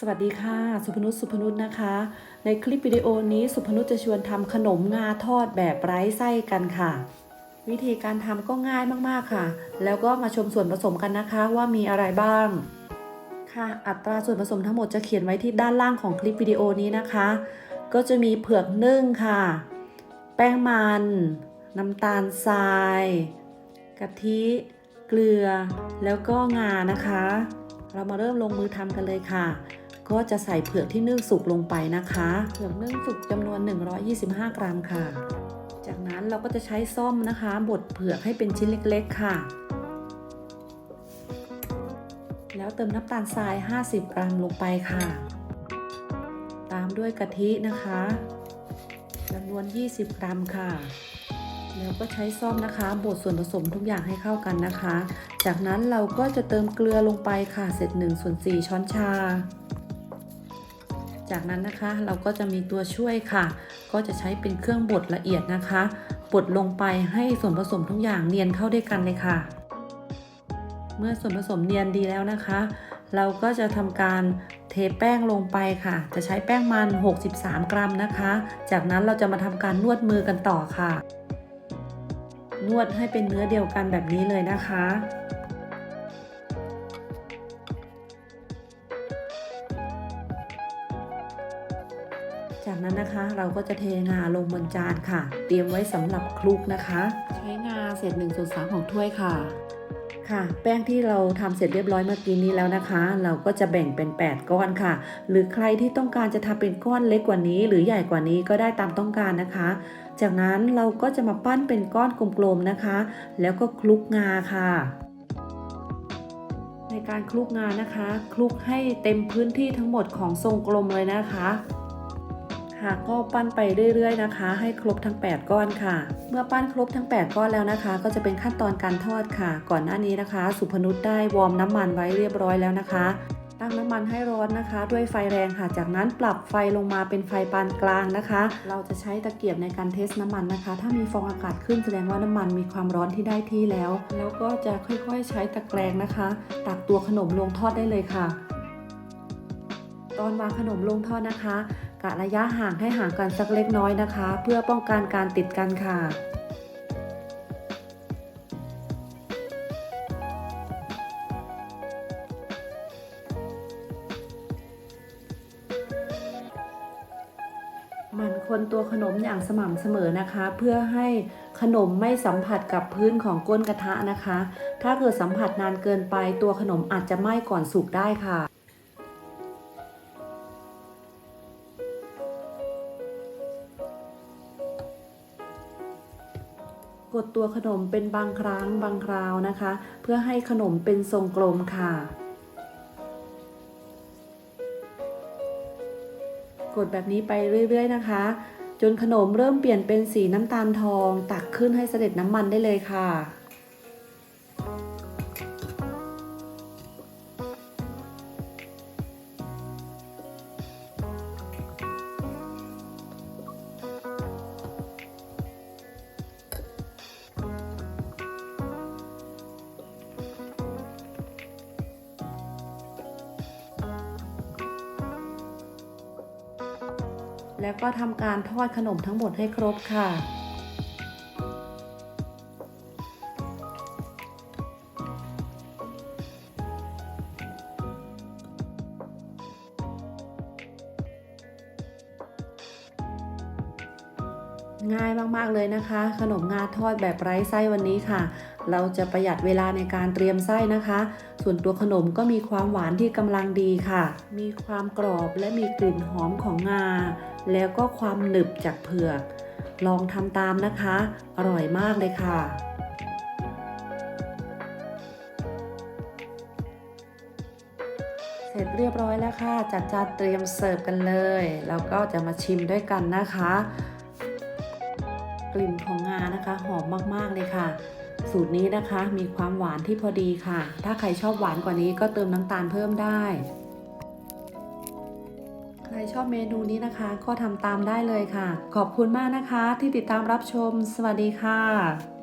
สวัสดีค่ะ สุพนุชสุพนุชนะคะ ในคลิปวิดีโอนี้สุพนุชจะชวนทำขนมงาทอดแบบไร้ไส้กันค่ะ วิธีการทำก็ง่ายมากๆค่ะ แล้วก็มาชมส่วนผสมกันนะคะว่ามีอะไรบ้าง ค่ะอัตราส่วนผสมทั้งหมดจะเขียนไว้ที่ด้านล่างของคลิปวิดีโอนี้นะคะ ก็จะมีเผือกนึ่งค่ะ แป้งมัน น้ำตาลทราย กะทิ เกลือ แล้วก็งานะคะเรามาเริ่มลงมือทำกันเลยค่ะ ก็จะใส่เผือกที่นึ่งสุกลงไปนะคะ เผือกนึ่งสุกจำนวน 125 กรัมค่ะ จากนั้นเราก็จะใช้ส้อมนะคะ บดเผือกให้เป็นชิ้นเล็กๆค่ะ แล้วเติมน้ำตาลทราย 50 กรัมลงไปค่ะ ตามด้วยกะทินะคะจำนวน 20 กรัมค่ะแล้วก็ใช้ซ่อมนะคะบดส่วนผสมทุกอย่างให้เข้ากันนะคะ จากนั้นเราก็จะเติมเกลือลงไปค่ะ เสร็จ1ส่วน4ช้อนชา จากนั้นนะคะเราก็จะมีตัวช่วยค่ะ ก็จะใช้เป็นเครื่องบดละเอียดนะคะบดลงไปให้ส่วนผสมทุกอย่างเนียนเข้าด้วยกันเลยค่ะ เมื่อส่วนผสมเนียนดีแล้วนะคะ เราก็จะทำการเทแป้งลงไปค่ะ จะใช้แป้งมัน 63 กรัมนะคะ จากนั้นเราจะมาทำการนวดมือกันต่อค่ะ นวดให้เป็นเนื้อเดียวกันแบบนี้เลยนะคะ จากนั้นนะคะเราก็จะเทงาลงบนจานค่ะ เตรียมไว้สำหรับคลุกนะคะ ใช้งาเศษ1ส่วน3ของถ้วยค่ะ ค่ะ แป้งที่เราทำเสร็จเรียบร้อยเมื่อกี้นี้แล้วนะคะ เราก็จะแบ่งเป็น 8 ก้อนค่ะ หรือใครที่ต้องการจะทำเป็นก้อนเล็กกว่านี้ หรือใหญ่กว่านี้ก็ได้ตามต้องการนะคะ จากนั้นเราก็จะมาปั้นเป็นก้อนกลมๆนะคะ แล้วก็คลุกงาค่ะในการคลุกงานะคะ คลุกให้เต็มพื้นที่ทั้งหมดของทรงกลมเลยนะคะ ค่ะก็ปั้นไปเรื่อยๆนะคะ ให้ครบทั้ง 8 ก้อนค่ะ เมื่อปั้นครบทั้ง 8 ก้อนแล้วนะคะ ก็จะเป็นขั้นตอนการทอดค่ะ ก่อนหน้านี้นะคะ สุพนุษได้วอร์มน้ำมันไว้เรียบร้อยแล้วนะคะ ตั้งน้ำมันให้ร้อนนะคะ ด้วยไฟแรงค่ะ จากนั้นปรับไฟลงมาเป็นไฟปานกลางนะคะ เราจะใช้ตะเกียบในการเทสน้ำมันนะคะ ถ้ามีฟองอากาศขึ้นแสดงว่าน้ำมันมีความร้อนที่ได้ที่แล้ว แล้วก็จะค่อยๆใช้ตะแกรงนะคะ ตักตัวขนมลงทอดได้เลยค่ะ ตอนวางขนมลงทอดนะคะะระยะห่างให้ห่างกันสักเล็กน้อยนะคะ เพื่อป้องกันการติดกันค่ะหมันคนตัวขนมอย่างสม่ำเสมอนะคะ เพื่อให้ขนมไม่สัมผัสกับพื้นของก้นกระทะนะคะ ถ้าเกิดสัมผัสนานเกินไปตัวขนมอาจจะไหม้ก่อนสุกได้ค่ะ ดตัวขนมเป็นบางครั้งบางคราวนะคะ เพื่อให้ขนมเป็นทรงกลมค่ะ กดแบบนี้ไปเรื่อย ๆ นะคะ จนขนมเริ่มเปลี่ยนเป็นสีน้ำตาลทอง ตักขึ้นให้เสด็จน้ำมันได้เลยค่ะ แล้วก็ทำการทอดขนมทั้งหมดให้ครบค่ะ ง่ายมากๆเลยนะคะ ขนมงาทอดแบบไร้ไส้วันนี้ค่ะ เราจะประหยัดเวลาในการเตรียมไส้นะคะ ส่วนตัวขนมก็มีความหวานที่กำลังดีค่ะ มีความกรอบและมีกลิ่นหอมของงา แล้วก็ความหนึบจากเผือก ลองทำตามนะคะ อร่อยมากเลยค่ะเสร็จเรียบร้อยแล้วค่ะ จัดจานเตรียมเสิร์ฟกันเลย แล้วก็จะมาชิมด้วยกันนะคะ กลิ่นของงานะคะ หอมมากๆเลยค่ะ สูตรนี้นะคะมีความหวานที่พอดีค่ะ ถ้าใครชอบหวานกว่านี้ก็เติมน้ำตาลเพิ่มได้ ใครชอบเมนูนี้นะคะ ก็ทำตามได้เลยค่ะ ขอบคุณมากนะคะที่ติดตามรับชม สวัสดีค่ะ